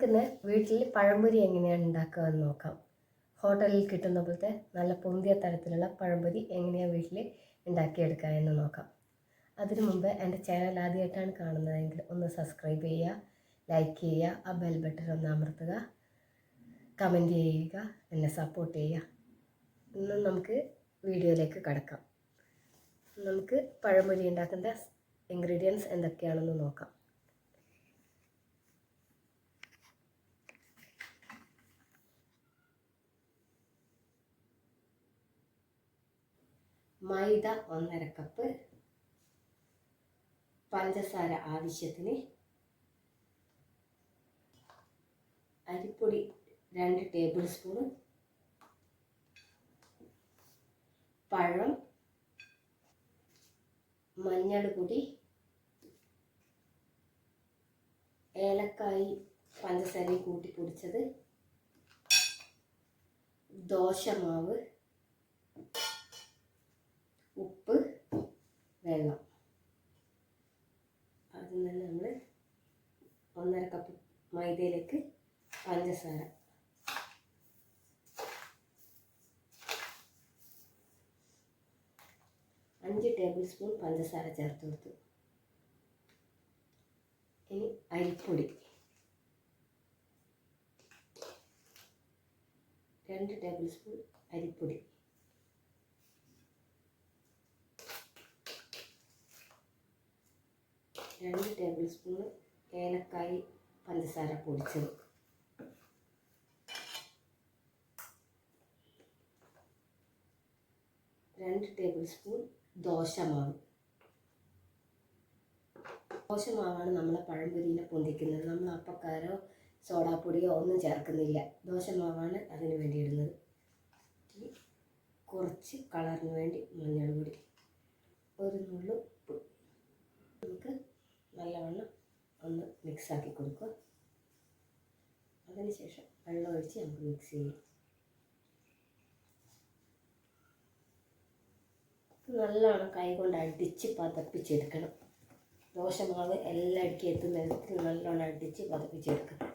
നമുക്കിന്ന് വീട്ടിൽ പഴംപൊരി എങ്ങനെയാണ് ഉണ്ടാക്കുക എന്ന് നോക്കാം. ഹോട്ടലിൽ കിട്ടുന്ന പോലത്തെ നല്ല പൊന്തിയ തരത്തിലുള്ള പഴംപൊരി എങ്ങനെയാണ് വീട്ടിൽ ഉണ്ടാക്കിയെടുക്കുക എന്ന് നോക്കാം. അതിനു മുമ്പ് എന്റെ ചാനൽ ആദ്യമായിട്ടാണ് കാണുന്നതെങ്കിൽ ഒന്ന് സബ്സ്ക്രൈബ് ചെയ്യുക ലൈക്ക് ചെയ്യുക ആ ബെൽ ബട്ടൺ ഒന്ന് അമർത്തുക കമന്റ് ചെയ്യുക എന്നെ സപ്പോർട്ട് ചെയ്യുക. ഇന്ന് നമുക്ക് വീഡിയോയിലേക്ക് കടക്കാം. നമുക്ക് പഴംപൊരി ഉണ്ടാക്കേണ്ട ഇൻഗ്രീഡിയൻസ് എന്തൊക്കെയാണെന്ന് നോക്കാം. മൈദ ഒന്നര കപ്പ് പഞ്ചസാര ആവശ്യത്തിന് അരിപ്പൊടി രണ്ട് ടേബിൾ സ്പൂൺ പഴം മഞ്ഞൾപ്പൊടി പൊടി ഏലക്കായി പഞ്ചസാരയും കൂട്ടി പൊടിച്ചത് ദോശമാവ് ഉപ്പ് വെള്ളം. ആദ്യം തന്നെ നമ്മൾ ഒന്നര കപ്പ് മൈദയിലേക്ക് പഞ്ചസാര. അഞ്ച് ടേബിൾ സ്പൂൺ പഞ്ചസാര ചേർത്ത് കൊടുത്തു. ഇനി അരിപ്പൊടി. രണ്ട് ടേബിൾ സ്പൂൺ അരിപ്പൊടി. രണ്ട് ടേബിൾ സ്പൂൺ ഏലക്കായി പഞ്ചസാര പൊടിച്ചത്. രണ്ട് ടേബിൾ സ്പൂൺ ദോശമാവ് ദോശമാവാണ് നമ്മൾ പഴംപൊരിയിലെ പൊന്തിക്കുന്നത്. നമ്മൾ അപ്പക്കാരോ സോഡാപ്പൊടിയോ ഒന്നും ചേർക്കുന്നില്ല. ദോശമാവാണ് അതിന് വേണ്ടി ഇടുന്നത്. കുറച്ച് കളറിന് വേണ്ടി മഞ്ഞൾ പൊടി ഒരു നുള്ളു ഉപ്പ്. നല്ലവണ്ണം ഒന്ന് മിക്സാക്കി കൊടുക്കുക. അതിനുശേഷം വെള്ളം ഒഴിച്ച് നമുക്ക് മിക്സ് ചെയ്യാം. നല്ലവണ്ണം കൈ കൊണ്ട് അടിച്ച് പതപ്പിച്ചെടുക്കണം. ദോശമാവ് എല്ലായിടക്കും എത്തുന്ന വിധത്തിൽ നല്ലോണം അടിച്ച് പതപ്പിച്ചെടുക്കണം.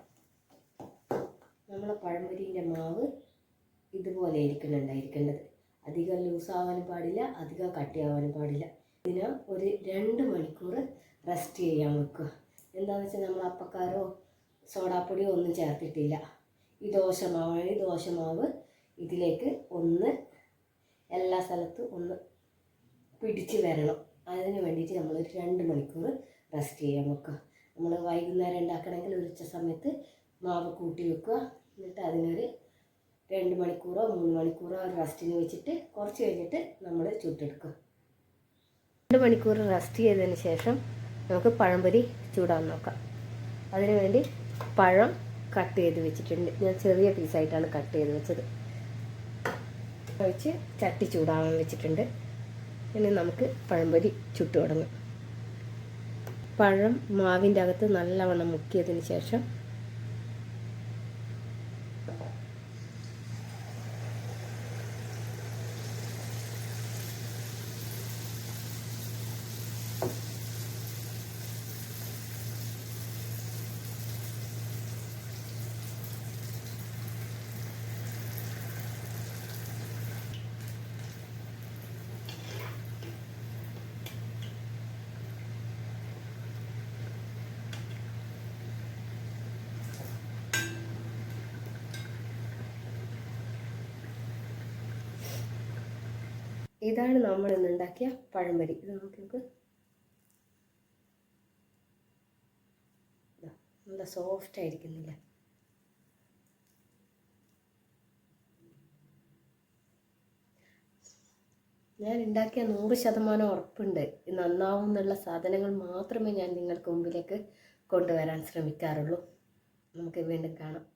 നമ്മളെ പഴംപൊരിന്റെ മാവ് ഇതുപോലെ ആയിരിക്കണം ഉണ്ടായിരിക്കേണ്ടത് അധികം ലൂസാവാനും പാടില്ല അധികം കട്ടിയാവാനും പാടില്ല. ഇതിന് ഒരു രണ്ട് മണിക്കൂർ റെസ്റ്റ് ചെയ്യാൻ വെക്കുക എന്താണെന്ന് വെച്ചാൽ നമ്മൾ അപ്പക്കാരോ സോഡാപ്പൊടിയോ ഒന്നും ചേർത്തിട്ടില്ല. ഈ ദോശമാവ് ഈ ദോശമാവ് ഇതിലേക്ക് ഒന്ന് എല്ലാ സ്ഥലത്തും ഒന്ന് പിടിച്ച് വരണം. അതിന് വേണ്ടിയിട്ട് നമ്മൾ ഒരു രണ്ട് മണിക്കൂർ റെസ്റ്റ് ചെയ്യാൻ വെക്കുക നമ്മൾ വൈകുന്നേരം ഉണ്ടാക്കണമെങ്കിൽ ഉച്ച സമയത്ത് മാവ് കൂട്ടി വെക്കുക. എന്നിട്ട് അതിനൊരു രണ്ട് മണിക്കൂറോ മൂന്ന് മണിക്കൂറോ റെസ്റ്റിന് വെച്ചിട്ട് കുറച്ച് കഴിഞ്ഞിട്ട് നമ്മൾ ചുട്ടെടുക്കുക രണ്ട് മണിക്കൂർ റെസ്റ്റ് ചെയ്തതിന് ശേഷം നമുക്ക് പഴംപൊരി ചൂടാൻ നോക്കാം. അതിനുവേണ്ടി പഴം കട്ട് ചെയ്ത് വെച്ചിട്ടുണ്ട്. ഞാൻ ചെറിയ പീസായിട്ടാണ് കട്ട് ചെയ്ത് വെച്ചത്. ഒഴിച്ച് ചട്ടി ചൂടാവാൻ വെച്ചിട്ടുണ്ട്. ഇനി നമുക്ക് പഴംപൊരി ചുട്ടു തുടങ്ങാം. പഴം മാവിന്റെ അകത്ത് നല്ലവണ്ണം മുക്കിയതിന് ശേഷം ഇതാണ് നമ്മൾ ഇന്ന് ഉണ്ടാക്കിയ പഴംപൊരി. ഇത് നോക്ക്. ഇതാ, നല്ല സോഫ്റ്റ് ആയിരിക്കുന്നില്ല? ഞാൻ ഉണ്ടാക്കിയ നൂറ് ശതമാനം ഉറപ്പുണ്ട്. നന്നാവും എന്നുള്ള സാധനങ്ങൾ മാത്രമേ ഞാൻ നിങ്ങൾക്ക് മുമ്പിലേക്ക് കൊണ്ടുവരാൻ ശ്രമിക്കാറുള്ളൂ. നമുക്ക് വീണ്ടും കാണാം.